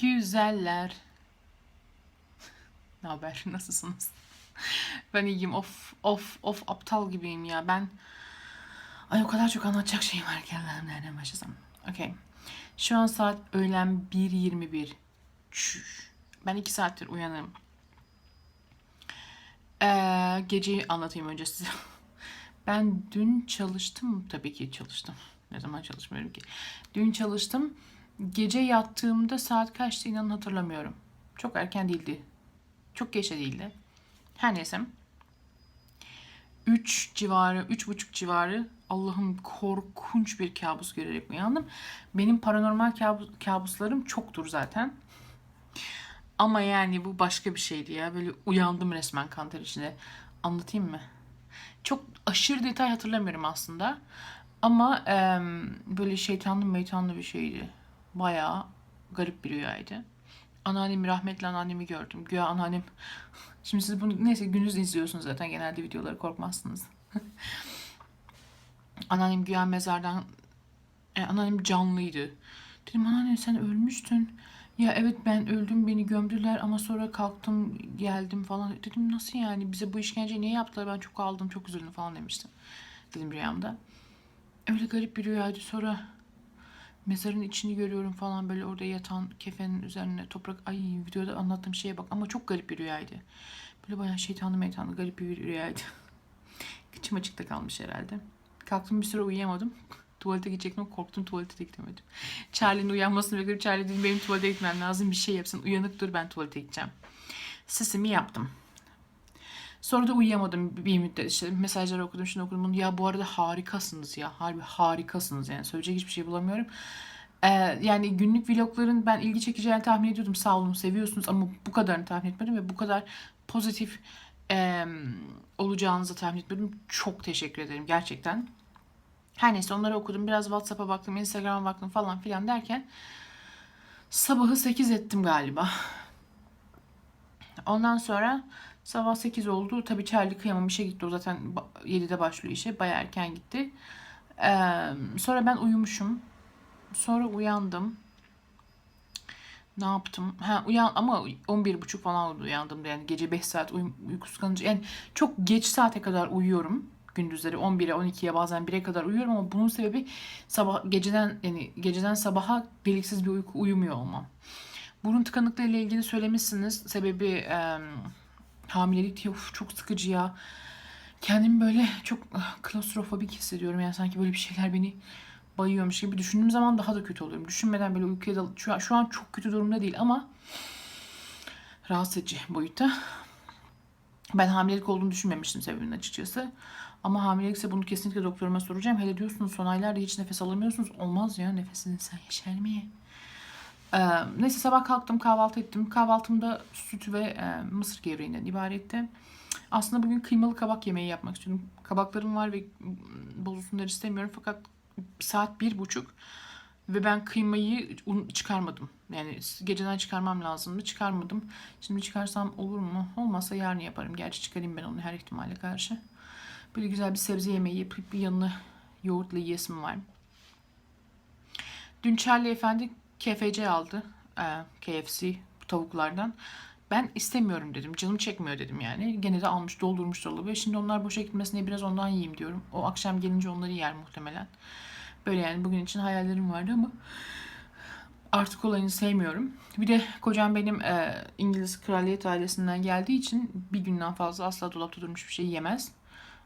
Güzeller. Ne haber? Nasılsınız? Ben iyiyim. Of of of aptal gibiyim ya. Ben Ay o kadar çok anlatacak şeyim var ki nereden başlasam. Okey. Şu an saat öğlen 1.21. Çüş. Ben 2 saattir uyanım. Ee, geceyi anlatayım önce size. Ben dün çalıştım. Tabii ki çalıştım. Ne zaman çalışmıyorum ki. Dün çalıştım. Gece yattığımda saat kaçtı inanın hatırlamıyorum. Çok erken değildi. Çok geç de değildi. Her neyse. 3 civarı, 3.30 civarı Allah'ım korkunç bir kabus görerek uyandım. Benim paranormal kabus, kabuslarım çoktur zaten. Ama yani bu başka bir şeydi ya. Böyle uyandım resmen kanter içinde. Anlatayım mı? Çok aşırı detay hatırlamıyorum aslında. Ama em, böyle şeytanlı meytanlı bir şeydi. Bayağı garip bir rüyaydı. Anneannemi rahmetli anneannemi gördüm. Güya anneannem... Şimdi siz bunu neyse gündüz izliyorsunuz zaten genelde videoları korkmazsınız. anneannem güya mezardan... E, anneannem canlıydı. Dedim anneanne sen ölmüştün. Ya evet ben öldüm beni gömdüler ama sonra kalktım geldim falan. Dedim nasıl yani bize bu işkenceyi niye yaptılar ben çok aldım çok üzüldüm falan demiştim. Dedim rüyamda. Öyle garip bir rüyaydı sonra mezarın içini görüyorum falan böyle orada yatan kefenin üzerine toprak ay videoda anlattığım şeye bak ama çok garip bir rüyaydı. Böyle bayağı şeytanlı meytanlı garip bir rüyaydı. Kıçım açıkta kalmış herhalde. Kalktım bir süre uyuyamadım. Tuvalete gidecektim korktum tuvalete de gidemedim. Charlie'nin uyanmasını bekliyorum. Charlie dedim benim tuvalete gitmem lazım bir şey yapsın. Uyanık dur ben tuvalete gideceğim. Sesimi yaptım. Sonra da uyuyamadım bir müddet işte mesajları okudum şunu okudum bunu ya bu arada harikasınız ya harbi harikasınız yani söyleyecek hiçbir şey bulamıyorum. Ee, yani günlük vlogların ben ilgi çekeceğini tahmin ediyordum sağ olun seviyorsunuz ama bu kadarını tahmin etmedim ve bu kadar pozitif e, olacağınızı tahmin etmedim. Çok teşekkür ederim gerçekten. Her neyse onları okudum biraz Whatsapp'a baktım Instagram'a baktım falan filan derken sabahı 8 ettim galiba. Ondan sonra Sabah 8 oldu. Tabii Charlie kıyamam işe gitti. O zaten 7'de başlıyor işe. Baya erken gitti. Ee, sonra ben uyumuşum. Sonra uyandım. Ne yaptım? Ha uyan ama 11.30 falan oldu uyandım. Yani gece 5 saat uy- uykusuz kalınca. Yani çok geç saate kadar uyuyorum. Gündüzleri 11'e 12'ye bazen 1'e kadar uyuyorum ama bunun sebebi sabah geceden yani geceden sabaha deliksiz bir uyku uyumuyor olmam. Burun tıkanıklığı ile ilgili söylemişsiniz. Sebebi e, hamilelik diye uf, çok sıkıcı ya. Kendimi böyle çok ah, klostrofobik hissediyorum. Yani sanki böyle bir şeyler beni bayıyormuş gibi düşündüğüm zaman daha da kötü oluyorum. Düşünmeden böyle uykuya dal şu an, şu an çok kötü durumda değil ama rahatsız edici boyutta. Ben hamilelik olduğunu düşünmemiştim sebebinin açıkçası. Ama hamilelikse bunu kesinlikle doktoruma soracağım. Hele diyorsunuz son aylarda hiç nefes alamıyorsunuz. Olmaz ya nefesini sen yaşar mı? Ee, neyse sabah kalktım kahvaltı ettim. Kahvaltımda süt ve e, mısır gevreğinden ibaretti. Aslında bugün kıymalı kabak yemeği yapmak istiyorum. Kabaklarım var ve bozulsunlar istemiyorum. Fakat saat bir buçuk ve ben kıymayı çıkarmadım. Yani geceden çıkarmam lazımdı. Çıkarmadım. Şimdi çıkarsam olur mu? Olmazsa yarın yaparım. Gerçi çıkarayım ben onu her ihtimale karşı. Böyle güzel bir sebze yemeği yapıp bir yanına yoğurtla yiyesim var. Dün Charlie Efendi KFC aldı. Ee, KFC tavuklardan. Ben istemiyorum dedim. Canım çekmiyor dedim yani. Gene de almış doldurmuş dolabı. Şimdi onlar boşa gitmesine biraz ondan yiyeyim diyorum. O akşam gelince onları yer muhtemelen. Böyle yani bugün için hayallerim vardı ama artık olayını sevmiyorum. Bir de kocam benim e, İngiliz kraliyet ailesinden geldiği için bir günden fazla asla dolapta durmuş bir şey yemez.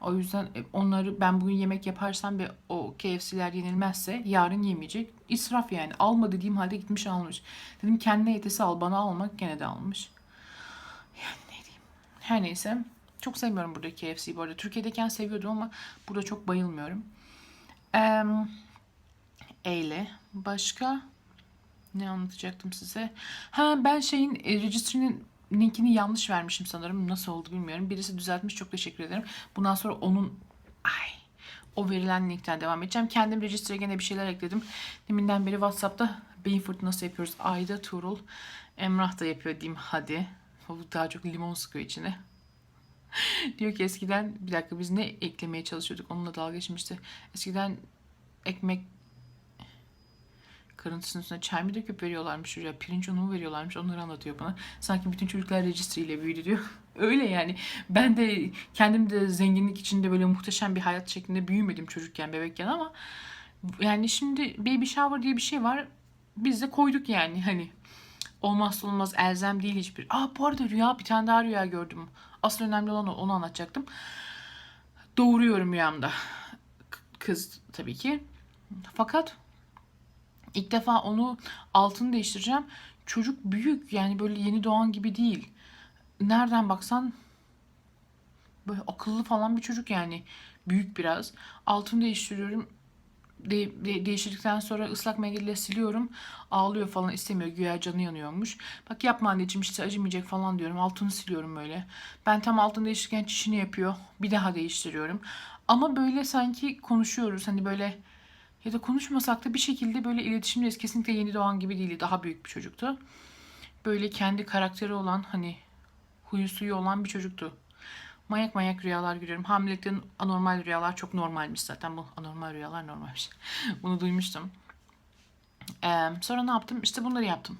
O yüzden e, onları ben bugün yemek yaparsam ve o KFC'ler yenilmezse yarın yemeyecek. İsraf yani. Alma dediğim halde gitmiş almış. Dedim kendine yetesi al bana almak gene de almış. Yani ne diyeyim. Her neyse. Çok sevmiyorum burada KFC'yi bu arada. Türkiye'deyken seviyordum ama burada çok bayılmıyorum. Eyle. Başka ne anlatacaktım size? Ha ben şeyin e, registry'nin linkini yanlış vermişim sanırım. Nasıl oldu bilmiyorum. Birisi düzeltmiş. Çok teşekkür ederim. Bundan sonra onun ay o verilen linkten devam edeceğim. Kendim register'e gene bir şeyler ekledim. Deminden beri WhatsApp'ta beyin fırtınası yapıyoruz. Ayda Tuğrul, Emrah da yapıyor diyeyim hadi. O daha çok limon sıkıyor içine. Diyor ki eskiden bir dakika biz ne eklemeye çalışıyorduk onunla dalga geçmişti. Eskiden ekmek Kırıntısının üstüne çay mı döküp veriyorlarmış çocuğa. Pirinç unu mu veriyorlarmış onları anlatıyor bana. Sanki bütün çocuklar rejistriyle büyüdü diyor. Öyle yani. Ben de kendim de zenginlik içinde böyle muhteşem bir hayat şeklinde büyümedim çocukken bebekken ama yani şimdi baby shower diye bir şey var. Biz de koyduk yani hani olmazsa olmaz elzem değil hiçbir. Aa bu arada rüya bir tane daha rüya gördüm. Asıl önemli olan onu anlatacaktım. Doğuruyorum rüyamda. Kız tabii ki. Fakat ilk defa onu altını değiştireceğim. Çocuk büyük yani böyle yeni doğan gibi değil. Nereden baksan böyle akıllı falan bir çocuk yani. Büyük biraz. Altını değiştiriyorum. De- de- değiştirdikten sonra ıslak mendille siliyorum. Ağlıyor falan istemiyor. Güya canı yanıyormuş. Bak yapma anneciğim işte acımayacak falan diyorum. Altını siliyorum böyle. Ben tam altını değiştirirken çişini yapıyor. Bir daha değiştiriyorum. Ama böyle sanki konuşuyoruz. Hani böyle ya da konuşmasak da bir şekilde böyle iletişimdeyiz. Kesinlikle yeni doğan gibi değildi. Daha büyük bir çocuktu. Böyle kendi karakteri olan hani huyu suyu olan bir çocuktu. Manyak manyak rüyalar görüyorum. Hamilelikten anormal rüyalar çok normalmiş zaten. Bu anormal rüyalar normalmiş. Bunu duymuştum. Ee, sonra ne yaptım? İşte bunları yaptım.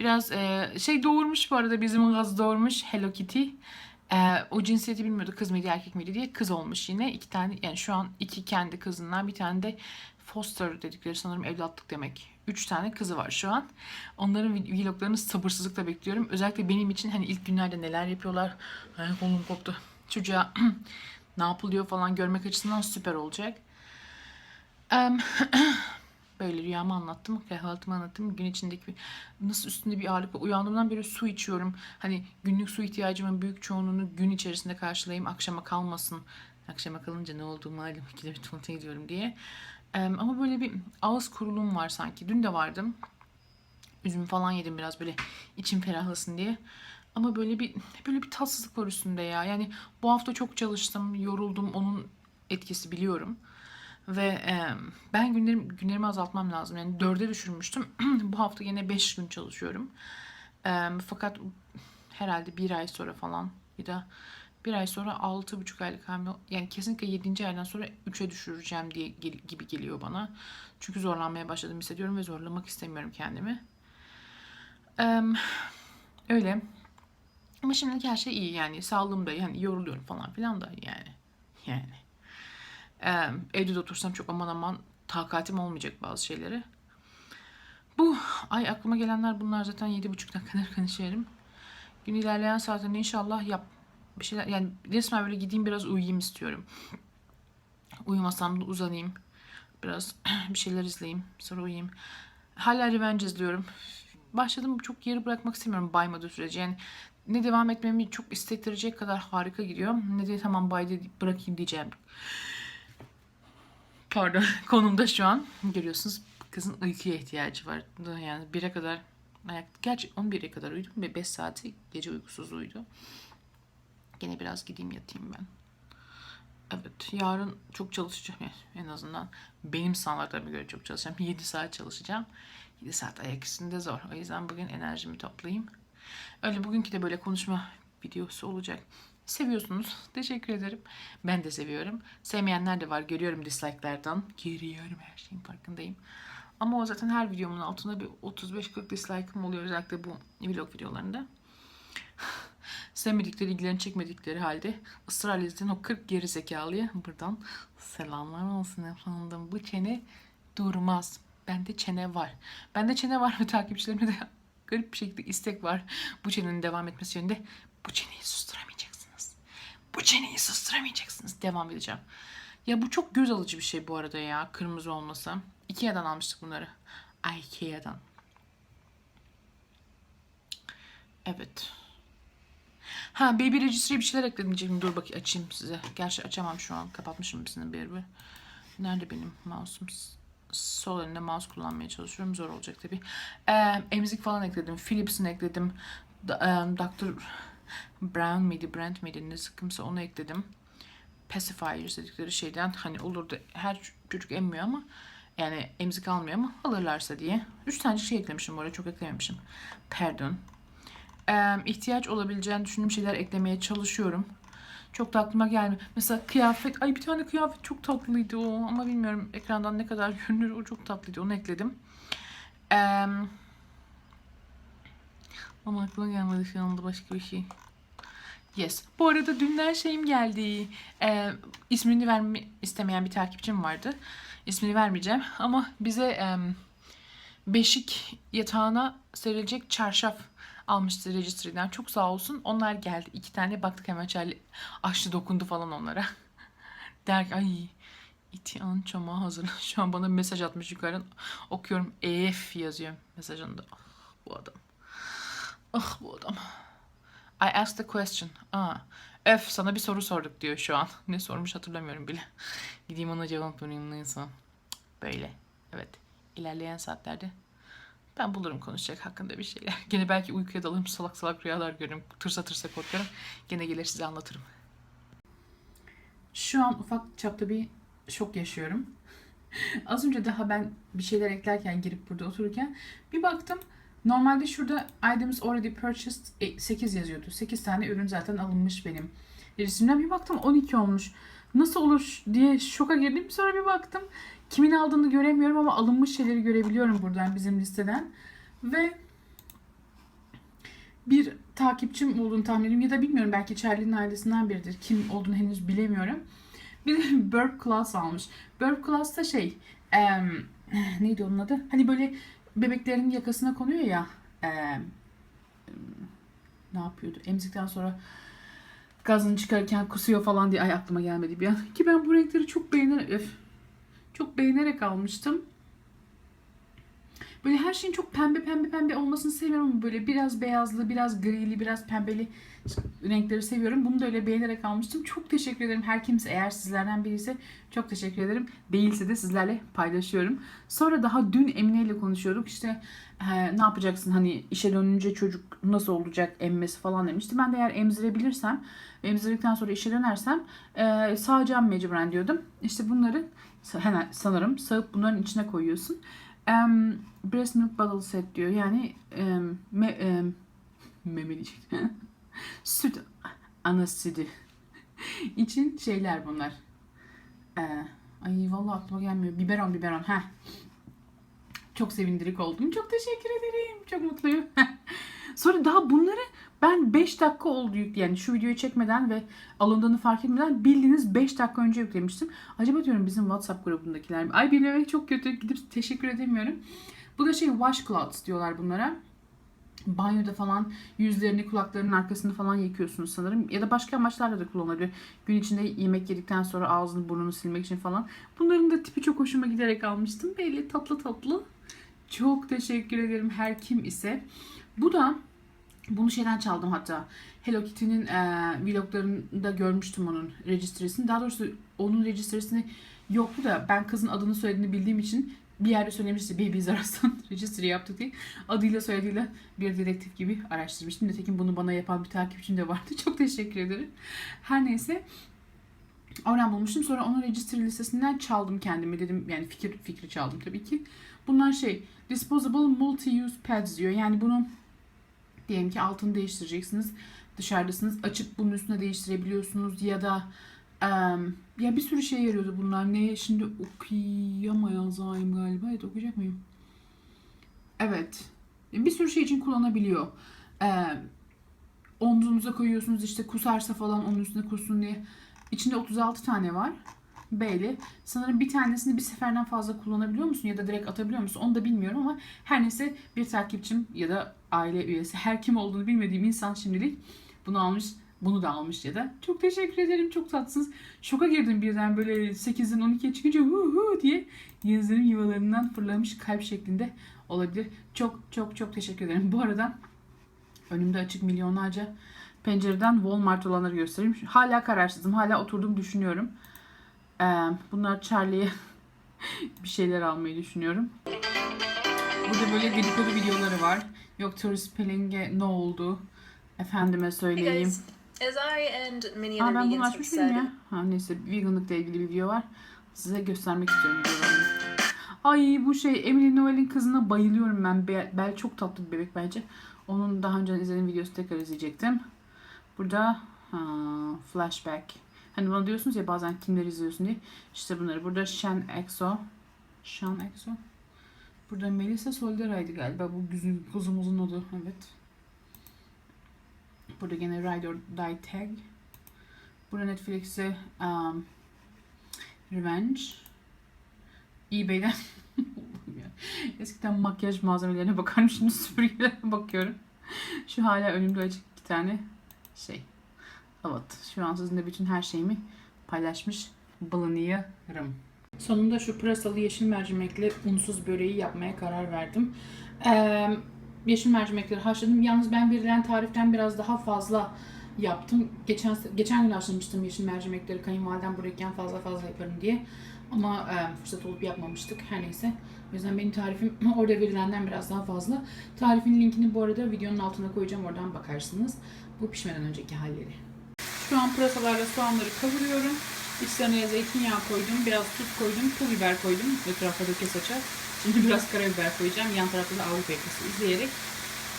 Biraz e, şey doğurmuş bu arada bizim gaz doğurmuş Hello Kitty. Ee, o cinsiyeti bilmiyordu kız mıydı erkek miydi diye kız olmuş yine. iki tane yani şu an iki kendi kızından bir tane de foster dedikleri sanırım evlatlık demek. Üç tane kızı var şu an. Onların vloglarını sabırsızlıkla bekliyorum. Özellikle benim için hani ilk günlerde neler yapıyorlar. Ay kolum koptu. Çocuğa ne yapılıyor falan görmek açısından süper olacak. Böyle rüyamı anlattım, kahvaltımı anlattım. Gün içindeki nasıl üstünde bir ağırlık var. Uyandığımdan beri su içiyorum. Hani günlük su ihtiyacımın büyük çoğunluğunu gün içerisinde karşılayayım. Akşama kalmasın. Akşama kalınca ne olduğu malum. Bir tuvalete gidiyorum diye. Ama böyle bir ağız kurulum var sanki. Dün de vardım. Üzüm falan yedim biraz böyle içim ferahlasın diye. Ama böyle bir böyle bir tatsızlık var üstünde ya. Yani bu hafta çok çalıştım, yoruldum. Onun etkisi biliyorum. Ve e, ben günlerim, günlerimi azaltmam lazım. Yani dörde düşürmüştüm. Bu hafta yine beş gün çalışıyorum. E, fakat herhalde bir ay sonra falan bir de bir ay sonra altı buçuk aylık hamile yani kesinlikle yedinci aydan sonra üçe düşüreceğim diye gibi geliyor bana. Çünkü zorlanmaya başladım hissediyorum ve zorlamak istemiyorum kendimi. Öyle. Ama şimdilik her şey iyi yani sağlığım da yani yoruluyorum falan filan da yani. Yani. Evde de otursam çok aman aman takatim olmayacak bazı şeyleri. Bu ay aklıma gelenler bunlar zaten yedi buçuktan kadar konuşuyorum. Gün ilerleyen saatlerinde inşallah yap bir şeyler yani resmen böyle gideyim biraz uyuyayım istiyorum. Uyumasam da uzanayım. Biraz bir şeyler izleyeyim. Sonra uyuyayım. Hala Revenge izliyorum. Başladım çok yeri bırakmak istemiyorum baymadığı sürece. Yani ne devam etmemi çok istektirecek kadar harika gidiyor. Ne de tamam bayda bırakayım diyeceğim pardon konumda şu an görüyorsunuz kızın uykuya ihtiyacı var. Yani 1'e kadar ayak gerçi 11'e kadar uyudum ve 5 saati gece uykusuzluğuydu. Gene biraz gideyim yatayım ben. Evet yarın çok çalışacağım yani en azından benim standartlarıma göre çok çalışacağım. 7 saat çalışacağım. 7 saat ayak üstünde zor. O yüzden bugün enerjimi toplayayım. Öyle bugünkü de böyle konuşma videosu olacak. Seviyorsunuz. Teşekkür ederim. Ben de seviyorum. Sevmeyenler de var. Görüyorum dislike'lerden. Görüyorum her şeyin farkındayım. Ama o zaten her videomun altında bir 35-40 dislike'ım oluyor. Özellikle bu vlog videolarında. Sevmedikleri, ilgilerini çekmedikleri halde ısrarla izleyen o 40 geri zekalıya buradan selamlar olsun efendim. Bu çene durmaz. Bende çene var. Bende çene var ve takipçilerimde de garip bir şekilde istek var. Bu çenenin devam etmesi yönünde. Bu çeneyi susturamayacaksınız. Bu çeneyi susturamayacaksınız. Devam edeceğim. Ya bu çok göz alıcı bir şey bu arada ya. Kırmızı olması. Ikea'dan almıştık bunları. Ikea'dan. Evet. Ha Baby Registry'e bir şeyler ekledim diyeceğim. Dur bakayım açayım size. Gerçi açamam şu an. Kapatmışım hepsini bir bir. Nerede benim mouse'um? Sol elimde mouse kullanmaya çalışıyorum. Zor olacak tabii. Ee, emzik falan ekledim. Philips'in ekledim. Da, e, Dr. Brown miydi, Brand miydi ne sıkımsa onu ekledim. Pacifiers dedikleri şeyden hani olur da her çocuk emmiyor ama yani emzik almıyor ama alırlarsa diye. Üç tane şey eklemişim arada çok eklememişim. Pardon. Ee, ihtiyaç olabileceğini düşündüğüm şeyler eklemeye çalışıyorum. Çok da aklıma gelmiyor. Mesela kıyafet. Ay bir tane kıyafet çok tatlıydı o. Ama bilmiyorum ekrandan ne kadar görünür. O çok tatlıydı. Onu ekledim. Em, ama aklıma gelmedi şu anda başka bir şey. Yes. Bu arada dünden şeyim geldi. Ee, ismini verme istemeyen bir takipçim vardı. İsmini vermeyeceğim ama bize em, beşik yatağına serilecek çarşaf almıştı Registry'den. Çok sağ olsun. Onlar geldi. İki tane baktık hemen Charlie açtı dokundu falan onlara. Der ki ay iti an çamağı hazır. Şu an bana mesaj atmış yukarıdan. Okuyorum. EF yazıyor mesajında. Ah, bu adam. Ah bu adam. I asked a question. Aa, öf sana bir soru sorduk diyor şu an. Ne sormuş hatırlamıyorum bile. Gideyim ona cevap vereyim neyse. Böyle. Evet. İlerleyen saatlerde ben bulurum konuşacak hakkında bir şeyler. Gene belki uykuya dalarım salak salak rüyalar görürüm. Tırsa tırsa korkarım. Gene gelir size anlatırım. Şu an ufak çapta bir şok yaşıyorum. Az önce daha ben bir şeyler eklerken girip burada otururken bir baktım Normalde şurada items already purchased 8 yazıyordu. 8 tane ürün zaten alınmış benim. Resimden bir baktım 12 olmuş. Nasıl olur diye şoka girdim. Sonra bir baktım. Kimin aldığını göremiyorum ama alınmış şeyleri görebiliyorum buradan bizim listeden. Ve bir takipçim olduğunu tahmin ediyorum. Ya da bilmiyorum belki Charlie'nin ailesinden biridir. Kim olduğunu henüz bilemiyorum. Bir de Burp Class almış. Burp Class da şey... em, neydi onun adı? Hani böyle bebeklerin yakasına konuyor ya e, ne yapıyordu? Emzikten sonra gazını çıkarırken kusuyor falan diye ay aklıma gelmedi bir an. Ki ben bu renkleri çok beğenerek öf, çok beğenerek almıştım. Böyle her şeyin çok pembe pembe pembe olmasını seviyorum böyle biraz beyazlı, biraz grili, biraz pembeli renkleri seviyorum. Bunu da öyle beğenerek almıştım. Çok teşekkür ederim. Her kimse eğer sizlerden biriyse çok teşekkür ederim. Değilse de sizlerle paylaşıyorum. Sonra daha dün Emine ile konuşuyorduk. İşte e, ne yapacaksın hani işe dönünce çocuk nasıl olacak emmesi falan demişti. Ben de eğer emzirebilirsem emzirdikten sonra işe dönersem e, sağacağım mecburen diyordum. İşte bunları hemen sanırım sağıp bunların içine koyuyorsun. Um, breast milk bottle set diyor. Yani um, me, um, meme diyecektim. Süt ana sütü için şeyler bunlar. Ee, ay vallahi aklıma gelmiyor. Biberon biberon. ha. Çok sevindirik oldum. Çok teşekkür ederim. Çok mutluyum. Sonra daha bunları ben 5 dakika oldu yani şu videoyu çekmeden ve alındığını fark etmeden bildiğiniz 5 dakika önce yüklemiştim. Acaba diyorum bizim WhatsApp grubundakiler mi? Ay bilmemek çok kötü. Gidip teşekkür edemiyorum. Bu da şey washcloths diyorlar bunlara. Banyoda falan yüzlerini, kulaklarının arkasını falan yıkıyorsunuz sanırım. Ya da başka amaçlarla da kullanılabilir. Gün içinde yemek yedikten sonra ağzını burnunu silmek için falan. Bunların da tipi çok hoşuma giderek almıştım. Belli tatlı tatlı. Çok teşekkür ederim her kim ise. Bu da bunu şeyden çaldım hatta. Hello Kitty'nin e, vloglarında görmüştüm onun registresini. Daha doğrusu onun registresini yoktu da ben kızın adını söylediğini bildiğim için bir yerde söylemişti Babies Aras'tan registry yaptık diye. Adıyla soyadıyla bir dedektif gibi araştırmıştım. Nitekim bunu bana yapan bir takipçim de vardı. Çok teşekkür ederim. Her neyse oradan bulmuştum. Sonra onun registry listesinden çaldım kendimi dedim. Yani fikir fikri çaldım tabii ki. Bunlar şey disposable multi-use pads diyor. Yani bunu Diyelim ki altını değiştireceksiniz. Dışarıdasınız. Açıp bunun üstüne değiştirebiliyorsunuz ya da um, ya bir sürü şey yarıyordu bunlar. Ne şimdi okuyamayacağım galiba. Evet okuyacak mıyım? Evet. Bir sürü şey için kullanabiliyor. Ee, omzunuza koyuyorsunuz işte kusarsa falan onun üstüne kursun diye. İçinde 36 tane var. B'li. Sanırım bir tanesini bir seferden fazla kullanabiliyor musun ya da direkt atabiliyor musun onu da bilmiyorum ama her neyse bir takipçim ya da aile üyesi her kim olduğunu bilmediğim insan şimdilik bunu almış bunu da almış ya da çok teşekkür ederim çok tatsınız. Şoka girdim birden böyle 8'den 12'ye çıkınca hu hu diye yazarım yuvalarından fırlamış kalp şeklinde olabilir. Çok çok çok teşekkür ederim. Bu arada önümde açık milyonlarca pencereden Walmart olanları göstereyim. Hala kararsızım. Hala oturdum düşünüyorum. Ee, bunlar Charlie'ye bir şeyler almayı düşünüyorum. Burada böyle dedikodu videoları var. Yok Tourist Pelling'e ne oldu? Efendime Hey söyleyeyim. guys, as I and many Aa other ben bunu açmış mıyım ya? Ha neyse veganlıkla ilgili bir video var. Size göstermek istiyorum videolarını. Ay bu şey Emily Noel'in kızına bayılıyorum ben. Bel, Bel çok tatlı bir bebek bence. Onun daha önce izlediğim videosu tekrar izleyecektim. Burada ha, flashback. Hani bana diyorsunuz ya bazen kimleri izliyorsun diye. İşte bunları. Burada Shen Exo. Shen Exo. Burada Melisa Soldera'ydı galiba bu güzün kuzumuzun adı. Evet. Burada gene Ride or Die Tag. Burada Netflix'e um, Revenge. eBay'den Eskiden makyaj malzemelerine bakarım şimdi süpürgelere bakıyorum. Şu hala önümde açık iki tane şey. Evet şu an sizinle bütün her şeyimi paylaşmış bulunuyorum. Sonunda şu pırasalı yeşil mercimekli unsuz böreği yapmaya karar verdim. Ee, yeşil mercimekleri haşladım. Yalnız ben verilen tariften biraz daha fazla yaptım. Geçen geçen gün haşlamıştım yeşil mercimekleri kayınvalidem buradayken fazla fazla yaparım diye. Ama e, fırsat olup yapmamıştık. Her neyse. O yüzden benim tarifim orada verilenden biraz daha fazla. Tarifin linkini bu arada videonun altına koyacağım. Oradan bakarsınız. Bu pişmeden önceki halleri. Şu an pırasalarla soğanları kavuruyorum. İçlerine zeytinyağı koydum. Biraz tuz koydum. Pul biber koydum. Etrafa döke saça. Şimdi biraz karabiber koyacağım. Yan tarafta da Avrupa yakası izleyerek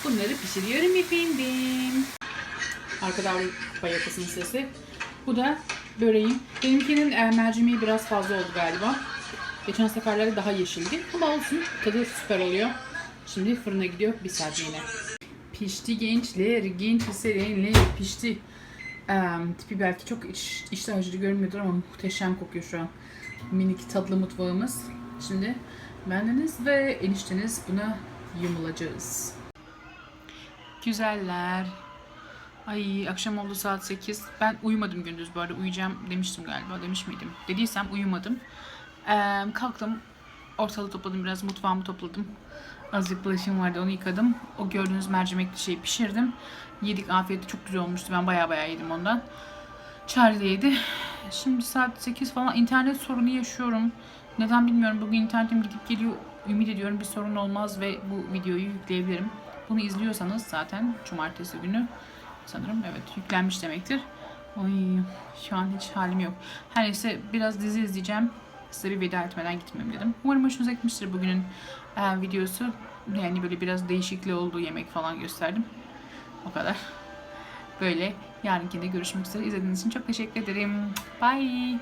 bunları pişiriyorum efendim. Arkada Avrupa yakasının sesi. Bu da böreğim. Benimkinin e, mercimeği biraz fazla oldu galiba. Geçen seferlerde daha yeşildi. Ama olsun. Tadı süper oluyor. Şimdi fırına gidiyor. Bir saat yine. Pişti gençler. Genç serenler pişti. Ee, tipi belki çok iş, iştah açıcı görünmüyordur ama muhteşem kokuyor şu an. Minik tatlı mutfağımız. Şimdi bendeniz ve enişteniz buna yumulacağız. Güzeller. Ay akşam oldu saat 8. Ben uyumadım gündüz bu arada. Uyuyacağım demiştim galiba. Demiş miydim? Dediysem uyumadım. Ee, kalktım. Ortalığı topladım biraz. Mutfağımı topladım. Azıcık bulaşığım vardı onu yıkadım. O gördüğünüz mercimekli şeyi pişirdim. Yedik afiyeti çok güzel olmuştu. Ben baya baya yedim ondan. Charlie yedi. Şimdi saat 8 falan internet sorunu yaşıyorum. Neden bilmiyorum. Bugün internetim gidip geliyor. Ümit ediyorum bir sorun olmaz ve bu videoyu yükleyebilirim. Bunu izliyorsanız zaten cumartesi günü sanırım evet yüklenmiş demektir. Oy şu an hiç halim yok. Her neyse biraz dizi izleyeceğim. Size bir veda etmeden gitmem dedim. Umarım hoşunuza gitmiştir bugünün e, videosu. Yani böyle biraz değişikliği olduğu yemek falan gösterdim. O kadar. Böyle yarınkinde görüşmek üzere. İzlediğiniz için çok teşekkür ederim. Bye.